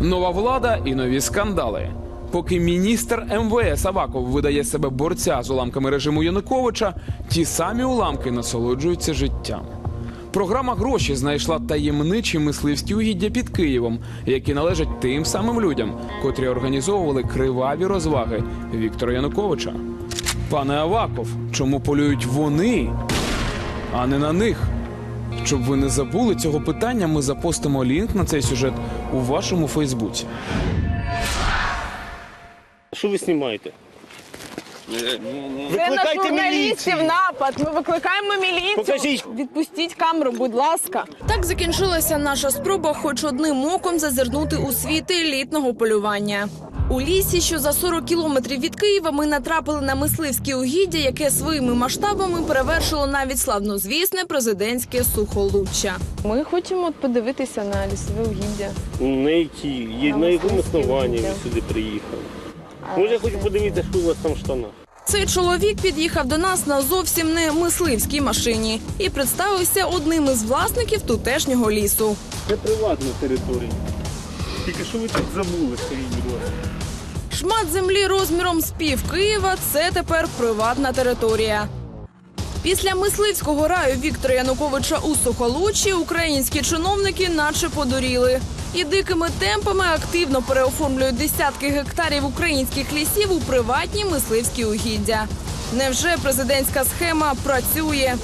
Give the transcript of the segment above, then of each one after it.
Нова влада і нові скандали. Поки міністр МВС Аваков видає себе борця з уламками режиму Януковича, ті самі уламки насолоджуються життям. Програма гроші знайшла таємничі мисливські угіддя під Києвом, які належать тим самим людям, котрі організовували криваві розваги Віктора Януковича. Пане Аваков, чому полюють вони, а не на них? Щоб ви не забули цього питання, ми запостимо лінк на цей сюжет у вашому Фейсбуці. Що ви знімаєте? Це на Викликайте журналістів міліцію. напад. Ми викликаємо міліцію. Покажіть. Відпустіть камеру, будь ласка. Так закінчилася наша спроба хоч одним оком зазирнути у світ елітного полювання. У лісі, що за 40 кілометрів від Києва, ми натрапили на мисливське угіддя, яке своїми масштабами перевершило навіть славнозвісне президентське сухолуччя. Ми хочемо подивитися на лісове угіддя. На які? Є, На на якому основанні ви сюди приїхали? Може, я хочу подивитися, що у вас там в штанах. Цей чоловік під'їхав до нас на зовсім не мисливській машині і представився одним із власників тутешнього лісу. Це приватна територія. Тільки що ви тут забули, скажіть, будь ласка. Шмат землі розміром з пів Києва це тепер приватна територія. Після мисливського раю Віктора Януковича у Сухолуччі українські чиновники наче подуріли. І дикими темпами активно переоформлюють десятки гектарів українських лісів у приватні мисливські угіддя. Невже президентська схема працює?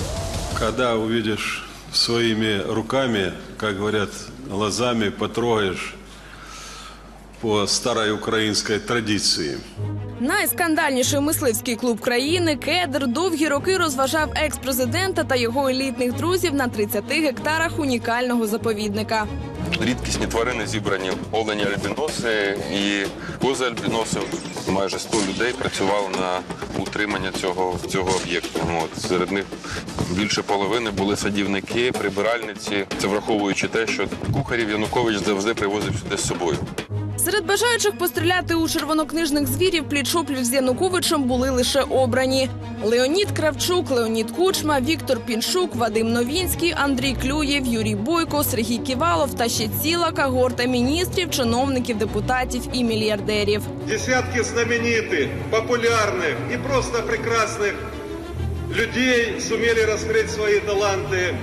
Когда увидишь своими руками, как говорят, глазами потрогаешь по старой украинской традиции. Найскандальніший мисливський клуб країни Кедр довгі роки розважав екс-президента та його елітних друзів на 30 гектарах унікального заповідника. Рідкісні тварини зібрані олені альбіноси і кози альбіноси. Майже 100 людей працювало на утримання цього, цього об'єкту. От, серед них більше половини були садівники, прибиральниці. Це враховуючи те, що кухарів Янукович завжди привозив сюди з собою. Серед бажаючих постріляти у червонокнижних звірів пліч-опліч з Януковичем були лише обрані: Леонід Кравчук, Леонід Кучма, Віктор Піншук, Вадим Новінський, Андрій Клюєв, Юрій Бойко, Сергій Ківалов та ще ціла когорта міністрів, чиновників, депутатів і мільярдерів. десятки знаменитых, популярных и просто прекрасных людей сумели раскрыть свои таланты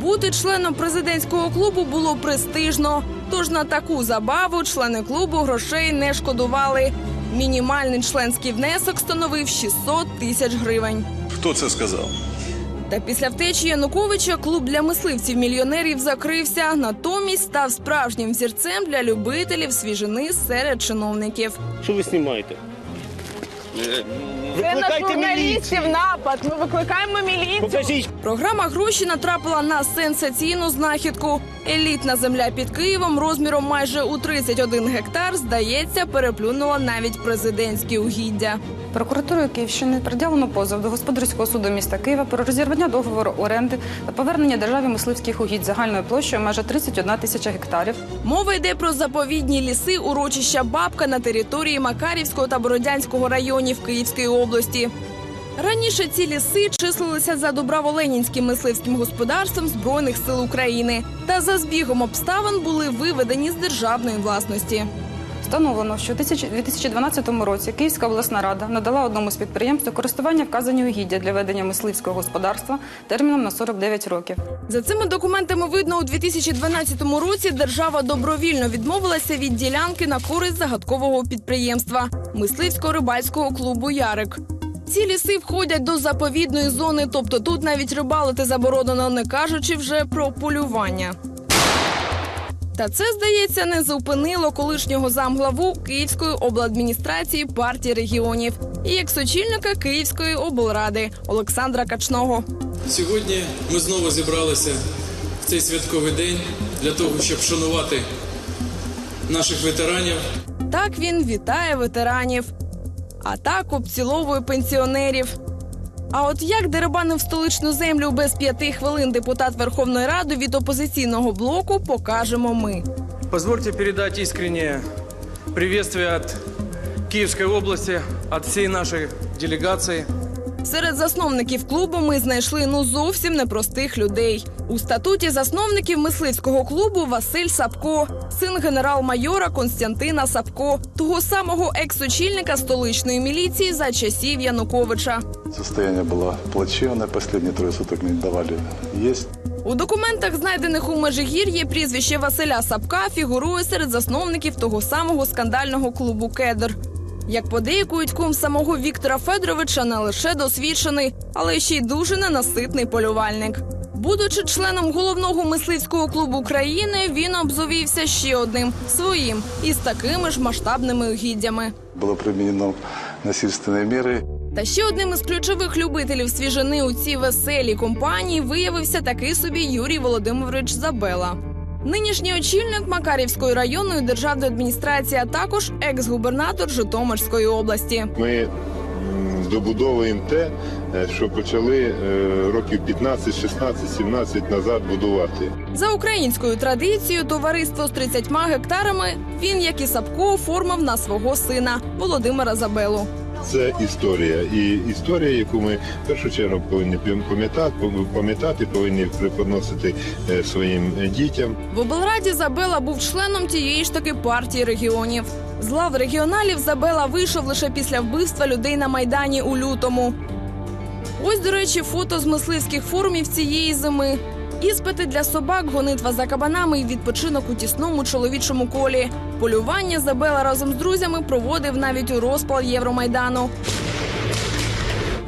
Бути членом президентського клубу було престижно. Тож на таку забаву члени клубу грошей не шкодували. Мінімальний членський внесок становив 600 тисяч гривень. Хто це сказав? Та після втечі Януковича клуб для мисливців-мільйонерів закрився. Натомість став справжнім взірцем для любителів свіжини серед чиновників. Що ви знімаєте? Це на Викликайте журналістів міліцію. напад. Ми викликаємо міліцію. Покажіть. Програма гроші натрапила на сенсаційну знахідку. Елітна земля під Києвом розміром майже у 31 гектар, здається, переплюнула навіть президентські угіддя. Прокуратурою Київщини приділено позов до господарського суду міста Києва про розірвання договору оренди та повернення державі мисливських угідь загальною площею майже 31 тисяча гектарів. Мова йде про заповідні ліси урочища Бабка на території Макарівського та Бородянського районів Київської області. Раніше ці ліси числилися за Добраво-Ленінським мисливським господарством Збройних сил України та за збігом обставин були виведені з державної власності. Встановлено, що у 2012 році Київська обласна рада надала одному з підприємств користування вказані угіддя для ведення мисливського господарства терміном на 49 років. За цими документами видно, у 2012 році держава добровільно відмовилася від ділянки на користь загадкового підприємства мисливсько-рибальського клубу Ярик. Ці ліси входять до заповідної зони, тобто тут навіть рибалити заборонено, не кажучи вже про полювання. Та це, здається, не зупинило колишнього замглаву Київської обладміністрації партії регіонів і екс-очільника Київської облради Олександра Качного. Сьогодні ми знову зібралися в цей святковий день для того, щоб шанувати наших ветеранів. Так він вітає ветеранів, а так обціловує пенсіонерів. А от як дерибанив столичну землю без п'яти хвилин депутат Верховної Ради від опозиційного блоку, покажемо ми. Позвольте передати искреннее приветствие від Київської області, від всієї нашої делегації. Серед засновників клубу ми знайшли ну зовсім непростих людей. У статуті засновників мисливського клубу Василь Сапко, син генерал-майора Константина Сапко, того самого екс-очільника столичної міліції за часів Януковича. Состояние было плачевное, последние трое суток не давали есть. У документах, знайдених у Межигір'ї, прізвище Василя Сапка фігурує серед засновників того самого скандального клубу Кедр. Як подейкують, кум самого Віктора Федоровича не лише досвідчений, але ще й дуже ненаситний полювальник. Будучи членом головного мисливського клубу країни, він обзовівся ще одним своїм із такими ж масштабними угіддями. Было применено насильственные меры. Та ще одним із ключових любителів свіжини у цій веселій компанії виявився такий собі Юрій Володимирович Забела. Нинішній очільник Макарівської районної державної адміністрації, а також екс-губернатор Житомирської області. Ми м, добудовуємо те, е, що почали е, років 15, 16, 17 назад будувати. За українською традицією, товариство з 30 гектарами він, як і Сапко, оформив на свого сина Володимира Забелу. Це історія. І історія, яку ми в першу чергу повинні пам'ятати, пам'ятати, повинні преподносити е, своїм дітям. В облраді Забела був членом тієї ж таки партії регіонів. З лав регіоналів Забела вийшов лише після вбивства людей на майдані у лютому. Ось, до речі, фото з мисливських форумів цієї зими. Іспити для собак, гонитва за кабанами і відпочинок у тісному чоловічому колі. Полювання Забела разом з друзями проводив навіть у розпал Євромайдану.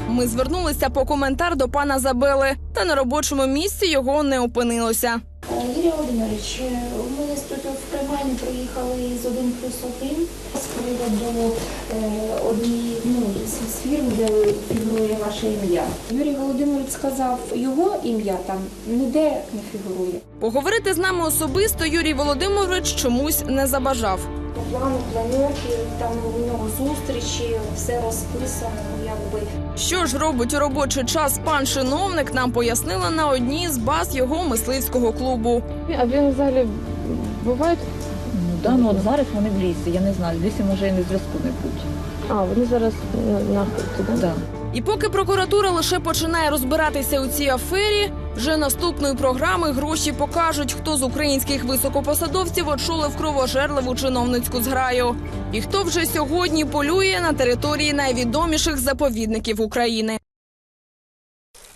Ми звернулися по коментар до пана Забели, та на робочому місці його не опинилося. Юрій Володимирович, ми тут приймальні приїхали з 1 плюс 1 з приводу е, однієї ну, з- фірм, де фігурує ваше ім'я. Юрій Володимирович сказав, його ім'я там ніде не фігурує. Поговорити з нами особисто Юрій Володимирович чомусь не забажав. По плану планерки, там у нього зустрічі, все розписано, якби. Що ж робить у робочий час пан чиновник, нам пояснила на одній з баз його мисливського клубу. А він взагалі буває? Да, ну от зараз вони в лісі, я не знаю, в лісі може і не зв'язку не бути. А, вони зараз на, туди? Да. І поки прокуратура лише починає розбиратися у цій афері, вже наступної програми гроші покажуть, хто з українських високопосадовців очолив кровожерливу чиновницьку зграю, і хто вже сьогодні полює на території найвідоміших заповідників України.